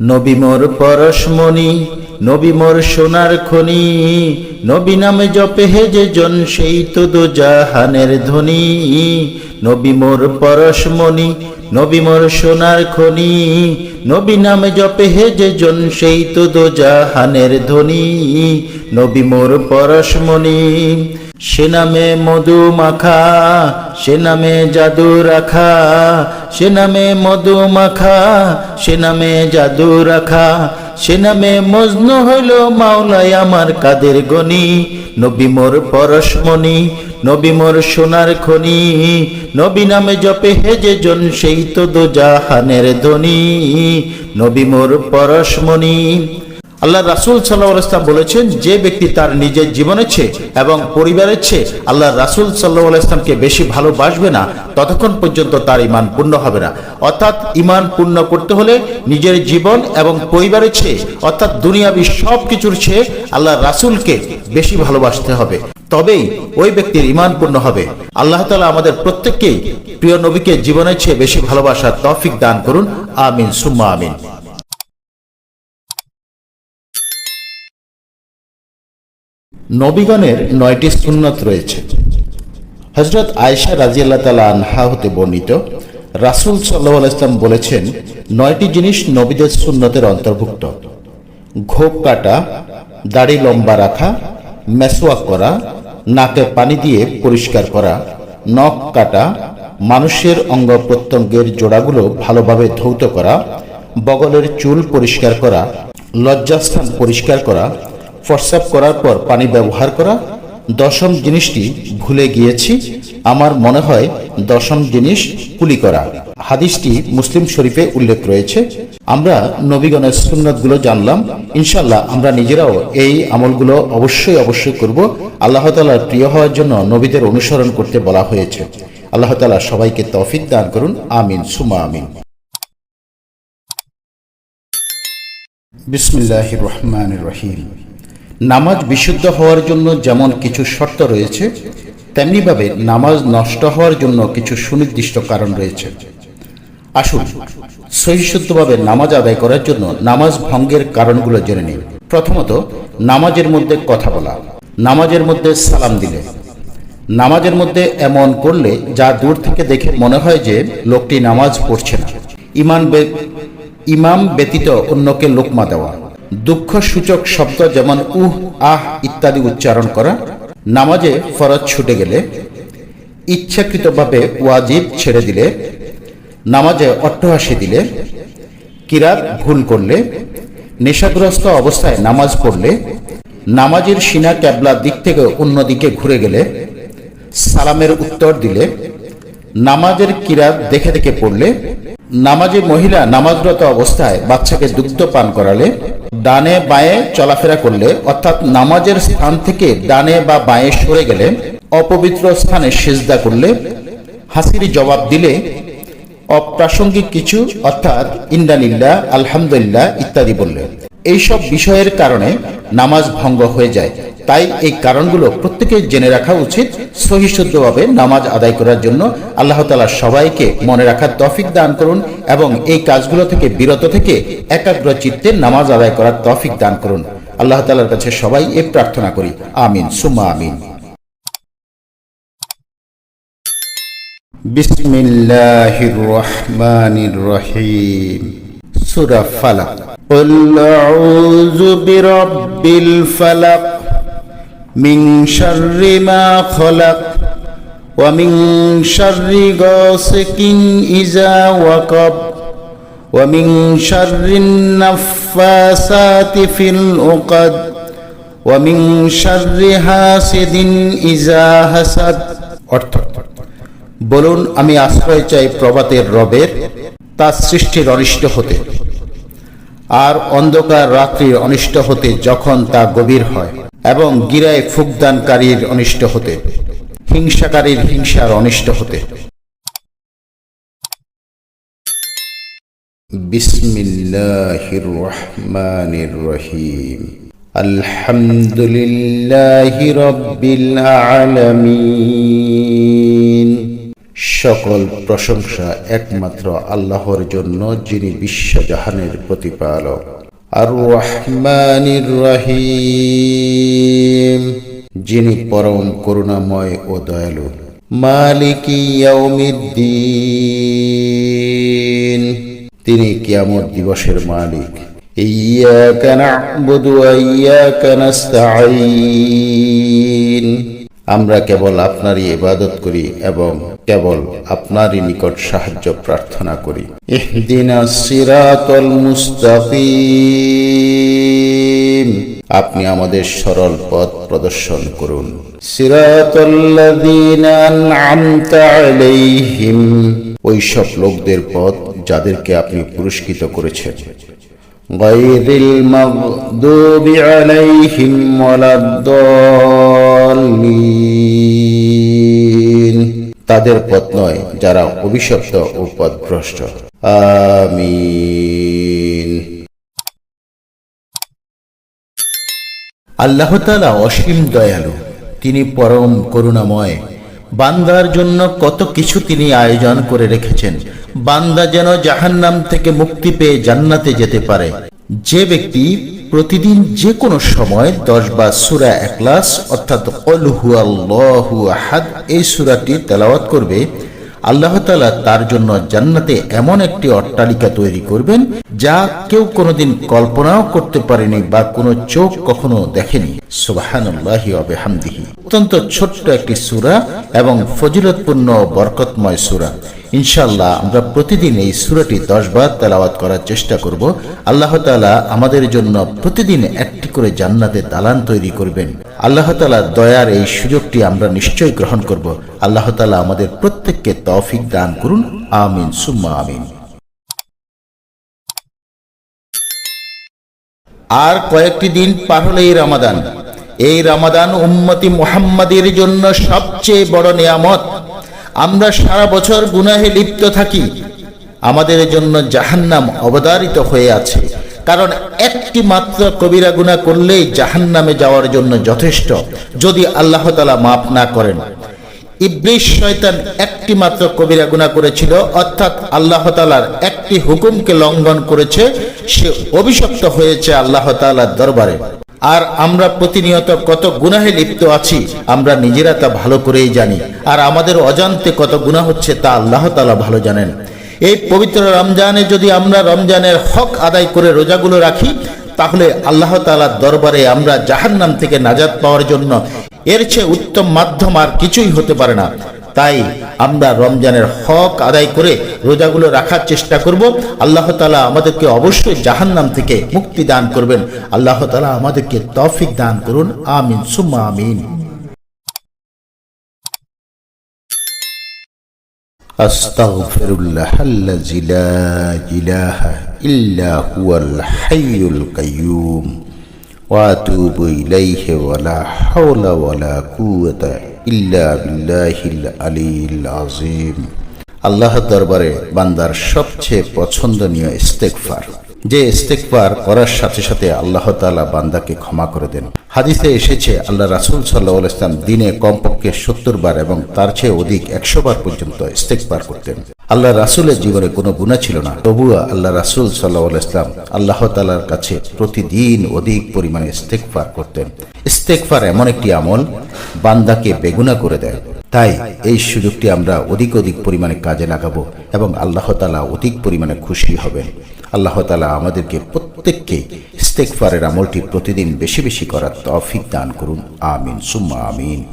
নবী মোর পরশমণি নবী মোর সোনার খনি, নবী নামে জপে হে যে জন সেই তো দো জাহানের ধ্বনি নবী মোর পরশমণি নবী মোর সোনার খনি, নবী নামে জপে হে যে জন সেই তো দো জাহানের ধ্বনি নবী মোর পরশমণি সে নামে মধু মাখা, সে নামে জাদু রাখা, সে নামে মধু মাখা, সে নামে জাদু রাখা, সে নামে মজনু হইল মাওলাই আমার কাদের গনি। নবী মোর পরশমণি, নবী মোর সোনার খনি, নবী নামে জপে হে যে জন সেই তো দো জাহানের ধ্বনি নবী মোর পরশমণি আল্লাহ রাসুল সাল্লাহ ইসলাম বলেছেন, যে ব্যক্তি তার নিজের জীবনের চেয়ে এবং পরিবারের চেয়ে আল্লাহ রাসুল সাল্লাহ ইসলামকে বেশি ভালোবাসবে না, ততক্ষণ পর্যন্ত তার ইমান পূর্ণ হবে না। অর্থাৎ ইমান পূর্ণ করতে হলে নিজের জীবন এবং পরিবারের চেয়ে অর্থাৎ দুনিয়াবি সব কিছুর চেয়ে আল্লাহ রাসুলকে বেশি ভালোবাসতে হবে। তবেই ওই ব্যক্তির ইমান পূর্ণ হবে। আল্লাহ তালা আমাদের প্রত্যেককেই প্রিয় নবীকে জীবনের চেয়ে বেশি ভালোবাসার তৌফিক দান করুন। আমিন, সুম্মা আমিন। নবীগণের নয়টি সুন্নত রয়েছে। হজরত আয়েশা রাজিয়াল্লাহ তালা আনহা হতে বর্ণিত, রাসুল সাল্লাহ ইসলাম বলেছেন, নয়টি জিনিস নবীদের সুন্নতের অন্তর্ভুক্ত। ঘোপ কাটা, দাড়ি লম্বা রাখা, মেসোয়াক করা নাকে পানি দিয়ে পরিষ্কার করা, নখ কাটা, মানুষের অঙ্গ প্রত্যঙ্গের জোড়াগুলো ভালোভাবে ধৌত করা, বগলের চুল পরিষ্কার করা, লজ্জাস্থান পরিষ্কার করা প্রস্রাব করার পর পানি ব্যবহার করা, দশম জিনিসটি ভুলে গিয়েছি, আমার মনে হয় দশম জিনিস কুলি করা। হাদিসটি মুসলিম শরীফে উল্লেখ রয়েছে। আমরা নবীগণের সুন্নতগুলো জানলাম। ইনশাল্লাহ আমরা নিজেরাও এই আমলগুলো অবশ্যই অবশ্যই করব। আল্লাহ তালার প্রিয় হওয়ার জন্য নবীদের অনুসরণ করতে বলা হয়েছে। আল্লাহ তালা সবাইকে তৌফিক দান করুন। আমিন সুমা আমিন। বিসমিল্লাহ রহমান রহিম। নামাজ বিশুদ্ধ হওয়ার জন্য যেমন কিছু শর্ত রয়েছে, তেমনিভাবে নামাজ নষ্ট হওয়ার জন্য কিছু সুনির্দিষ্ট কারণ রয়েছে। আসুন সহিশুদ্ধভাবে নামাজ আদায় করার জন্য নামাজ ভঙ্গের কারণগুলো জেনে নিন প্রথমত, নামাজের মধ্যে কথা বলা। নামাজের মধ্যে সালাম দিলে। নামাজের মধ্যে এমন করলে যা দূর থেকে দেখে মনে হয় যে লোকটি নামাজ পড়ছে না। ইমান ইমাম ব্যতীত অন্যকে লোকমা দেওয়া। দুঃখ সূচক শব্দ যেমন উহ, আহ ইত্যাদি উচ্চারণ করা। নামাজে ফরজ ছুটে গেলে ইচ্ছাকৃতভাবে ওয়াজিব ছেড়ে দিলে, নামাজে অট্টহাসি দিলে, কিরাত ভুল করলে, নেশাগ্রস্ত অবস্থায় নামাজ পড়লে, নামাজের সিনা ক্যাবলার দিক থেকে অন্যদিকে ঘুরে গেলে, সালামের উত্তর দিলে, নামাজের কিরাত দেখে দেখে পড়লে নামাজে মহিলা নামাজরত অবস্থায় বাচ্চাকে দুগ্ধ পান করালে ডানে বাঁয়ে চলাফেরা করলে, অর্থাৎ নামাজের স্থান থেকে ডানে বা বাঁয়ে সরে গেলে, অপবিত্র স্থানে সেজদা করলে হাসির জবাব দিলে অপ্রাসঙ্গিক কিছু, অর্থাৎ ইন্দানিল্লাহ আলহামদুলিল্লাহ ইত্যাদি বললে। এইসব বিষয়ের কারণে নামাজ ভঙ্গ হয়ে যায়। তাই এই কারণগুলো প্রত্যেকে জেনে রাখা উচিত সহিশুদ্ধভাবে নামাজ আদায় করার জন্য আল্লাহ তালা সবাইকে মনে রাখার তফিক দান করুন এবং এই কাজগুলো থেকে বিরত থেকে একাগ্র চিত্তে নামাজ আদায় করার তফিক দান করুন। আল্লাহ তালার কাছে সবাই এ প্রার্থনা করি। আমিন সুমা আমিন। বিসমিল্লাহির রহমানির রহিম। الرحيم سورة فلق قل أعوذ برب الفلق من شر ما خلق ومن شر غاسق إذا وقب ومن شر النفاسات في العقد ومن شر حاسد إذا حسد অর্থ বলুন আমি আশ্রয় চাই প্রভাতের রবের তার সৃষ্টির অনিষ্ট হতে আর অন্ধকার রাত্রির অনিষ্ট হতে যখন তা গভীর হয়, এবং গিরায় ফুকদানকারীর অনিষ্ট হতে, হিংসাকারীর হিংসার অনিষ্ট হতে। আলহামদুলিল্লাহি রব্বিল আলামিন। সকল প্রশংসা একমাত্র আল্লাহর জন্য, যিনি বিশ্বজাহানের প্রতিপালক। আর রহমানির রহিম যিনি পরম করুণাময় ও দয়ালু। মালিকিয়াউমিদ্দিন তিনি কিয়ামত দিবসের মালিক। ইয়া না'বুদু ওয়া ইয়া নাস্তাঈন। আমরা কেবল আপনারই ইবাদত করি এবং কেবল আপনারই নিকট সাহায্য প্রার্থনা করি ইহদিনা সিরাতল মুস্তাকিম আপনি আমাদের সরল পথ প্রদর্শন করুন সিরাতাল্লাযীনা আন'আমতা আলাইহিম ওই সব লোকদের পথ যাদেরকে আপনি পুরস্কৃত করেছেন غير المغضوب عليهم ولا الضالين তাদের পথ নয়, যারা অভিশপ্ত ও পথভ্রষ্ট। আমিন। আল্লাহ তালা অসীম দয়ালু, তিনি পরম করুণাময়। বান্দার জন্য কত কিছু তিনি আয়োজন করে রেখেছেন। বান্দা যেন জাহান্নাম থেকে মুক্তি পেয়ে জান্নাতে যেতে পারে। যে ব্যক্তি প্রতিদিন যে কোনো সময় দশ বা সুরা একলাস অর্থাৎ অলহু আল্লাহু আহাদ, এই সুরাটি তেলাওয়াত করবে, আল্লাহ তালা তার জন্য জান্নাতে এমন একটি অট্টালিকা তৈরি করবেন যা কেউ কোনোদিন কল্পনাও করতে পারেনি বা কোনো চোখ কখনো দেখেনি। সুবাহানুল্লাহি হামদিহি অত্যন্ত ছোট্ট একটি সুরা এবং ফজিলতপূর্ণ বরকতময় সুরা। ইনশাল্লাহ আমরা প্রতিদিন এই সুরাটি দশ বার তেলাওয়াত করার চেষ্টা করব। আল্লাহ তালা আমাদের জন্য প্রতিদিন একটি করে জান্নাতে দালান তৈরি করবেন। আল্লাহ তালা দয়ার এই সুযোগটি আমরা নিশ্চয়ই গ্রহণ করব। আল্লাহ তালা আমাদের প্রত্যেককে তৌফিক দান করুন। আমিন, সুম্মা আমিন। আর কয়েকটি দিন পার হলেই রামাদান। এই রামাদান উম্মতি মুহাম্মাদের জন্য সবচেয়ে বড় নিয়ামত। আমরা সারা বছর গুনাহে লিপ্ত থাকি। আমাদের জন্য জাহান্নাম অবতারিত হয়ে আছে। কারণ একটি মাত্র কবিরা গুণা করলেই জাহান্নামে যাওয়ার জন্য যথেষ্ট, যদি আল্লাহ তালা মাফ না করেন। ইবলিশ শয়তান একটি মাত্র কবিরা গুণা করেছিল, অর্থাৎ আল্লাহ তালার একটি হুকুমকে লঙ্ঘন করেছে, সে অভিশপ্ত হয়েছে আল্লাহ তালার দরবারে। আর আমরা প্রতিনিয়ত কত গুনাহে লিপ্ত আছি, আমরা নিজেরা তা ভালো করেই জানি। আর আমাদের অজান্তে কত গুণা হচ্ছে তা আল্লাহ তালা ভালো জানেন। এই পবিত্র রমজানে যদি আমরা রমজানের হক আদায় করে রোজাগুলো রাখি, তাহলে আল্লাহ তালার দরবারে আমরা জাহান্নাম থেকে নাজাত পাওয়ার জন্য এর চেয়ে উত্তম মাধ্যম আর কিছুই হতে পারে না। তাই আমরা রমজানের হক আদায় করে রোজাগুলো রাখার চেষ্টা করব আল্লাহ তালা আমাদেরকে অবশ্যই জাহান্নাম থেকে মুক্তি দান করবেন আল্লাহ তালা আমাদেরকে তৌফিক দান করুন আমিন সুম্মা আমিন أستغفر الله الذي لا إله إلا هو الحي القيوم وأتوب إليه ولا حول ولا قوة ইল্লা বিল্লাহিল আলিল আজিম দরবারে বান্দার সবচেয়ে পছন্দনীয় ইস্তেকফার যে ইস্তেকবার করার সাথে সাথে আল্লাহ তালা বান্দাকে ক্ষমা করে দেন। হাদিসে এসেছে, আল্লাহ রাসুল সাল্লাহ ইসলাম দিনে কমপক্ষে সত্তর বার এবং তার চেয়ে অধিক একশো বার পর্যন্ত ইস্তেকবার করতেন। আল্লাহ রাসুলের জীবনে কোনো গুণা ছিল না। তবুও আল্লাহ রাসুল সাল্লাহ ইসলাম আল্লাহ তালার কাছে প্রতিদিন অধিক পরিমাণে ইস্তেকবার করতেন। ইস্তেকফার এমন একটি আমল, বান্দাকে বেগুনা করে দেয়। তাই এই সুযোগটি আমরা অধিক অধিক পরিমাণে কাজে লাগাবো এবং আল্লাহ তালা অধিক পরিমাণে খুশি হবেন। আল্লাহ তালা আমাদেরকে প্রত্যেককে ইস্তেকফারের আমলটি প্রতিদিন বেশি বেশি করার তৌফিক দান করুন। আমিন। সুম্মা আমিন।